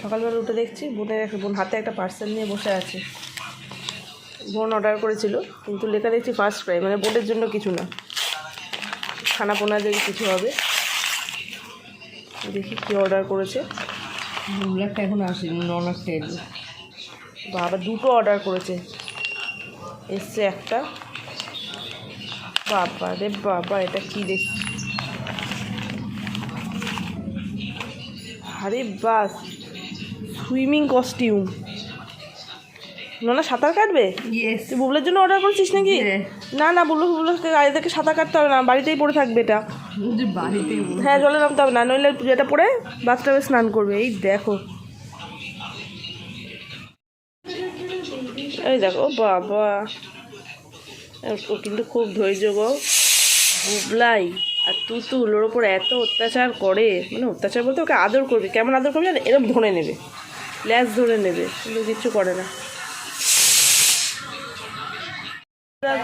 সকালবেলা উঠে দেখছি বোনের একটা বোন হাতে একটা পার্সেল নিয়ে বসে আছে। বোন অর্ডার করেছিল কিন্তু লেখা দেখছি ফার্স্ট ক্রাই মানে বোনের জন্য কিছু না। খানা পোনা যদি কিছু হবে। দেখি কী অর্ডার করেছে। ব্ল্যাকটা এখন আসেনি ননারটা এলো। বাবা দুটো অর্ডার করেছে। এসছে একটা। বাবা রে বাবা এটা কি দেখি আরে বাস। Swimming costume. না সাঁতার কাটবে? তুই বুবলের জন্য অর্ডার করেছিস নাকি। না না বুবলু বুবলুকে গাড়ি থেকে সাঁতার কাটতে হবে না বাড়িতেই পড়ে থাকবে এটা। হ্যাঁ জলে নামতে হবে না নইলে এটা পরে বাথটাবে স্নান করবে। এই দেখো। এই দেখো বাবা। ও কিন্তু খুব ধৈর্য গো। বুবলাই আর তুতুল ওর ওপর এত অত্যাচার করে। মানে অত্যাচার বলতে ওকে আদর করবে। কেমন আদর করবে জানো? এরকম ধরে নেবে। ল্যাস ধরে নেবে, কিন্তু কিচ্ছু করে না।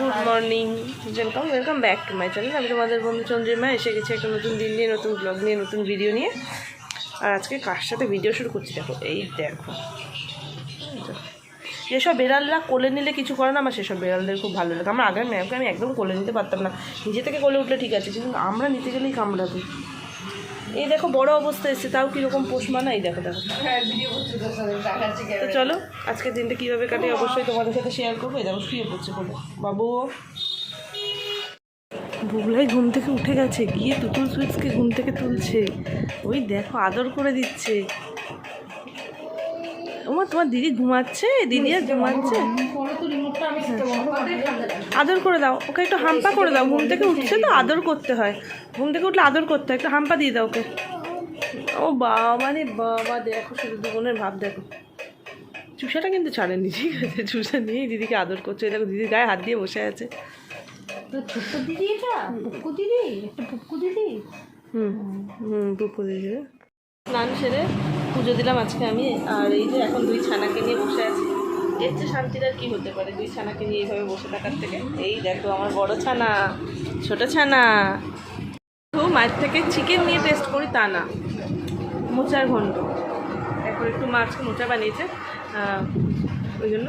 Good morning welcome welcome back to my channel আমি তোমাদের বন্ধু চন্দ্রিমা, এসে গেছি একটা নতুন দিন নিয়ে, নতুন ব্লগ নিয়ে, নতুন ভিডিও নিয়ে। আর আজকে কার সাথে ভিডিও শুরু করছি? দেখো, এই দেখো। যেসব বেড়ালরা কোলে নিলে কিছু করে না, আমার সেসব বেড়ালদের খুব ভালো লাগে। আমার আগের ম্যামকে আমি একদম কোলে নিতে পারতাম না। নিজে থেকে কোলে উঠলে ঠিক আছে, কিন্তু আমরা নিতে গেলেই কামড়াবে। এই দেখো বড় অবস্থা এসছে তাও কীরকম পোষ মানা এই দেখো দেখো। তো চলো আজকের দিনটা কীভাবে কাটে অবশ্যই তোমাদের সাথে শেয়ার করব এই দেখো শুয়ে পড়ছে বলে বাবু। বুবলাই ঘুম থেকে উঠে গেছে গিয়ে তুতুল সুইটসকে ঘুম থেকে তুলছে। ওই দেখো আদর করে দিচ্ছে। ওমা তোমার দিদি ঘুমাচ্ছে? দিদি আর ঘুমাচ্ছে? আদর করে দাও। ওকে একটু হাম্পা করে দাও। ঘুম থেকে উঠছে তো আদর করতে হয়। ঘুম থেকে উঠলে আদর করতে হয়। একটু হাম্পা দিয়ে দাও ওকে। ও বাবা রে বাবা দেখো শুধু দুগুণের ভাব দেখো। চুষাটা কিন্তু ছাড়েনি ঠিক আছে? চুষা নিয়েই দিদিকে আদর করছে। দেখো দিদির গায়ে হাত দিয়ে বসে আছে। ছোট্ট দিদি এটা? দিদি? একটা দিদি? হুম হুম পুকু দিদি। স্নান সেরে পুজো দিলাম আজকে আমি। আর এই যে এখন দুই ছানাকে নিয়ে বসে আছি। এর চেয়ে শান্তির আর কি হতে পারে দুই ছানাকে নিয়ে এইভাবে বসে থাকার থেকে? এই দেখো আমার বড় ছানা, ছোট ছানা। মায়ের থেকে চিকেন নিয়ে টেস্ট করি তা না। মোচার ঘন্ট এখন একটু মাছকে মোচা বানিয়েছে। ওই জন্য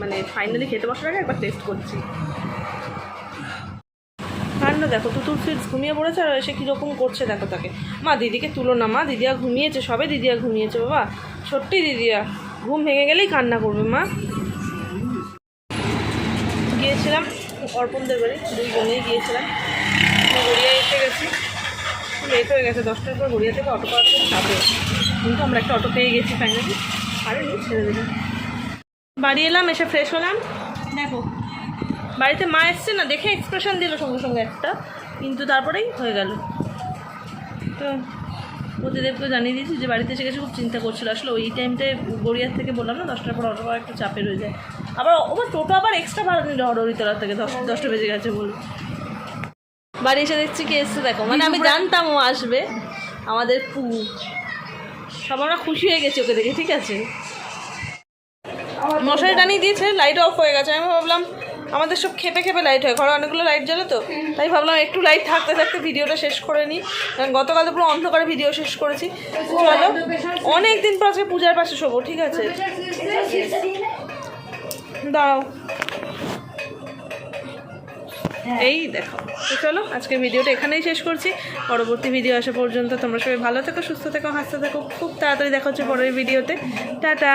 মানে ফাইনালি খেতে বসার আগে একবার টেস্ট করছি। দেখো তুতুর ফিটস ঘুমিয়ে পড়েছে আর এসে কীরকম করছে দেখো তাকে। মা, দিদিকে তুলো না, মা। দিদিয়া ঘুমিয়েছে, সবে দিদিয়া ঘুমিয়েছে, বাবা। সত্যি দিদিয়া, ঘুম ভেঙে গেলেই কান্না করবে, মা। গিয়েছিলাম অর্পণদের বাড়ি দুই বোনেই গিয়েছিলাম গড়িয়া এসে গেছি। লেট হয়ে গেছে, দশটার পর গড়িয়া থেকে অটো পাওয়া খুব কিন্তু আমরা একটা অটো পেয়ে গেছি ফাইনালি আরে ছেড়ে দেবে। বাড়ি এলাম, এসে ফ্রেশ হলাম। দেখো বাড়িতে মা এসছে না দেখে এক্সপ্রেশন দিল সঙ্গে সঙ্গে একটা কিন্তু তারপরেই হয়ে গেল। তো প্রতিদেবকে জানিয়ে দিয়েছি যে বাড়িতে এসে গেছে খুব চিন্তা করছিল। আসলে ওই টাইমটায় গড়িয়ার থেকে বললাম না দশটার পর অটো একটু চাপের হয়ে যায়। আবার ওবার টোটো আবার এক্সট্রা ভাড়া নিল হরহরিতলা থেকে দশ দশটা বেজে গেছে বলে। বাড়ি এসে দেখছি কি এসছে দেখো মানে আমি জানতাম ও আসবে আমাদের পু। সব আমরা খুশি হয়ে গেছি ওকে দেখে ঠিক আছে? মশারি টানিয়ে দিয়েছে লাইট অফ হয়ে গেছে আমি ভাবলাম আমাদের সব খেপে খেপে লাইট হয়। ঘরে অনেকগুলো লাইট জ্বলে তো? তাই ভাবলাম একটু লাইট থাকতে থাকতে ভিডিওটা শেষ করে নিই। কারণ গতকাল পুরো অন্ধকারে ভিডিও শেষ করেছি। চলো অনেক দিন পর আজকে পূজার পাশে শোবো, ঠিক আছে? দাঁড়াও। এই দেখো, তো চলো, আজকে ভিডিওটা এখানেই শেষ করছি। পরবর্তী ভিডিও আসা পর্যন্ত তোমরা সবাই ভালো থেকো, সুস্থ থেকো, হাসতে থেকো। খুব তাড়াতাড়ি দেখা হচ্ছে পরের ভিডিওতে টাটা!